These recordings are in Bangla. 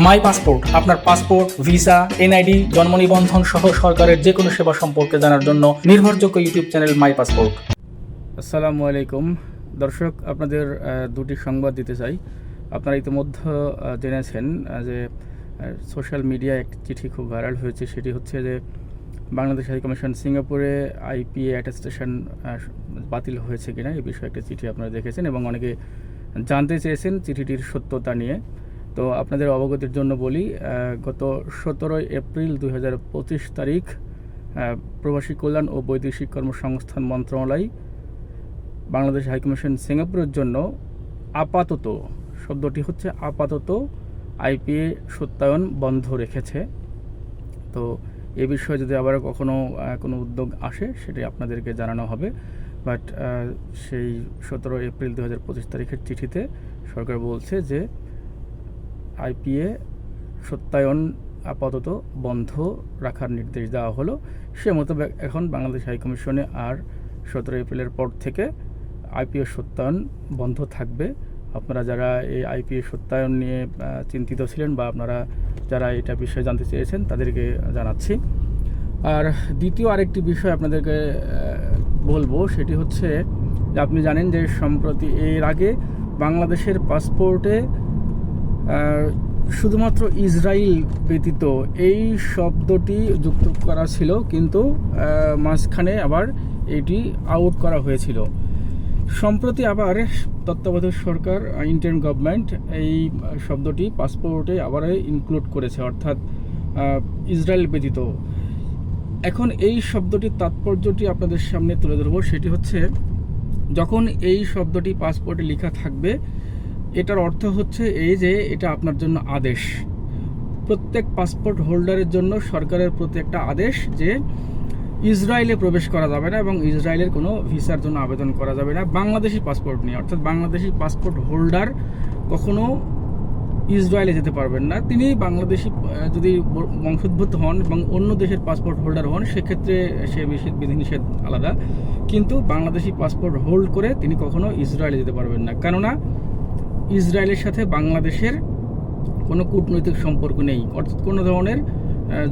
মাই পাসপোর্ট, আপনার পাসপোর্ট, ভিসা, এনআইডি, জন্ম নিবন্ধন সহ সরকারের যে কোনো সেবা সম্পর্কে জানার জন্য নির্ভরযোগ্য ইউটিউব চ্যানেল মাই পাসপোর্ট। আসসালামু আলাইকুম। দর্শক, আপনাদের দুটি সংবাদ দিতে চাই। আপনারা ইতিমধ্যে জেনেছেন যে সোশ্যাল মিডিয়ায় একটি চিঠি খুব ভাইরাল হয়েছে। সেটি হচ্ছে যে, বাংলাদেশ হাই কমিশন সিঙ্গাপুরে আইপিএ অ্যাটেস্টেশন বাতিল হয়েছে কিনা, এই বিষয়ে একটা চিঠি আপনারা দেখেছেন এবং অনেকে জানতে চেয়েছেন চিঠিটির সত্যতা নিয়ে। তো আপনাদের অবগতির জন্য বলি গত সতেরোই এপ্রিল দু হাজার পঁচিশ তারিখ প্রবাসী কল্যাণ ও বৈদেশিক কর্মসংস্থান মন্ত্রণালয় বাংলাদেশ হাইকমিশন সিঙ্গাপুরের জন্য আপাতত, শব্দটি হচ্ছে আপাতত, আইপিএ সত্যায়ন বন্ধ রেখেছে। তো এ বিষয়ে যদি আবার কখনো কোনো উদ্যোগ আসে, সেটি আপনাদেরকে জানানো হবে। বাট সেই সতেরো এপ্রিল দু হাজার পঁচিশ তারিখের চিঠিতে সরকার বলছে যে আইপিএ সত্যায়ন আপাতত বন্ধ রাখার নির্দেশ দেওয়া হলো। সে মতো এখন বাংলাদেশ হাইকমিশনে আর সতেরো এপ্রিলের পর থেকে আইপিএ সত্যায়ন বন্ধ থাকবে। আপনারা যারা এই আইপিএ সত্যায়ন নিয়ে চিন্তিত ছিলেন বা আপনারা যারা এটা বিষয়ে জানতে চেয়েছেন তাদেরকে জানাচ্ছি। আর দ্বিতীয় আরেকটি বিষয় আপনাদেরকে বলব সেটি হচ্ছে আপনি জানেন যে সম্প্রতি এর আগে বাংলাদেশের পাসপোর্টে শুধুমাত্র ইসরায়েল ব্যতীত এই শব্দটি যুক্ত করা ছিল, কিন্তু মাঝখানে আবার এটি আউট করা হয়েছিল। সম্প্রতি আবার তত্ত্বাবধায়ক সরকার ইন্টার্ন গভর্নমেন্ট এই শব্দটি পাসপোর্টে আবার ইনক্লুড করেছে, অর্থাৎ ইসরায়েল ব্যতীত। এখন এই শব্দটির তাৎপর্যটি আপনাদের সামনে তুলে ধরবো। সেটি হচ্ছে, যখন এই শব্দটি পাসপোর্টে লেখা থাকবে এটার অর্থ হচ্ছে এই যে এটা আপনার জন্য আদেশ। প্রত্যেক পাসপোর্ট হোল্ডারের জন্য সরকারের প্রতি একটা আদেশ যে ইসরায়েলে প্রবেশ করা যাবে না এবং ইসরায়েলের কোনো ভিসার জন্য আবেদন করা যাবে না। বাংলাদেশি পাসপোর্ট নিয়ে, অর্থাৎ বাংলাদেশি পাসপোর্ট হোল্ডার কখনো ইসরায়েলে যেতে পারবেন না। তিনি বাংলাদেশি যদি বংশোদ্ভূত হন এবং অন্য দেশের পাসপোর্ট হোল্ডার হন, সেক্ষেত্রে সে বিশেষ বিধিনিষেধ আলাদা। কিন্তু বাংলাদেশি পাসপোর্ট হোল্ড করে তিনি কখনো ইসরায়েলে যেতে পারবেন না। কেননা ইসরায়েলের সাথে বাংলাদেশের কোনো কূটনৈতিক সম্পর্ক নেই। অর্থাৎ কোনো ধরনের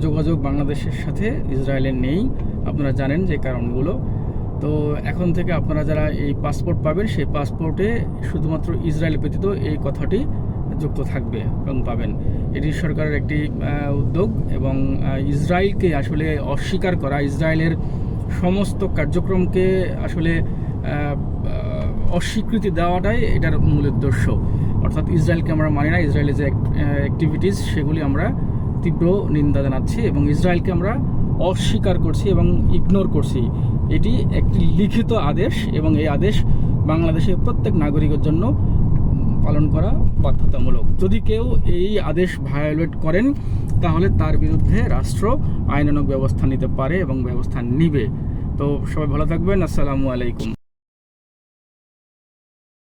যোগাযোগ বাংলাদেশের সাথে ইসরায়েলের নেই। আপনারা জানেন যে কারণগুলো। তো এখন থেকে আপনারা যারা এই পাসপোর্ট পাবেন, সেই পাসপোর্টে শুধুমাত্র ইসরায়েল ব্যতীত এই কথাটি যুক্ত থাকবে এবং পাবেন। এটি সরকারের একটি উদ্যোগ এবং ইসরায়েলকে আসলে অস্বীকার করা, ইসরায়েলের সমস্ত কার্যক্রমকে আসলে অস্বীকৃতি দেওয়াটাই এটার মূল উদ্দেশ্য। অর্থাৎ ইসরায়েলকে আমরা মানি না ইসরায়েলের যে অ্যাক্টিভিটিস সেগুলি আমরা তীব্র নিন্দা জানাচ্ছি এবং ইসরায়েলকে আমরা অস্বীকার করছি এবং ইগনোর করছি। এটি একটি লিখিত আদেশ এবং এই আদেশ বাংলাদেশের প্রত্যেক নাগরিকের জন্য পালন করা বাধ্যতামূলক। যদি কেউ এই আদেশ ভায়োলেট করেন, তাহলে তার বিরুদ্ধে রাষ্ট্র আইনানক ব্যবস্থা নিতে পারে এবং ব্যবস্থা নিবে। তো সবাই ভালো থাকবেন, আসসালামু আলাইকুম।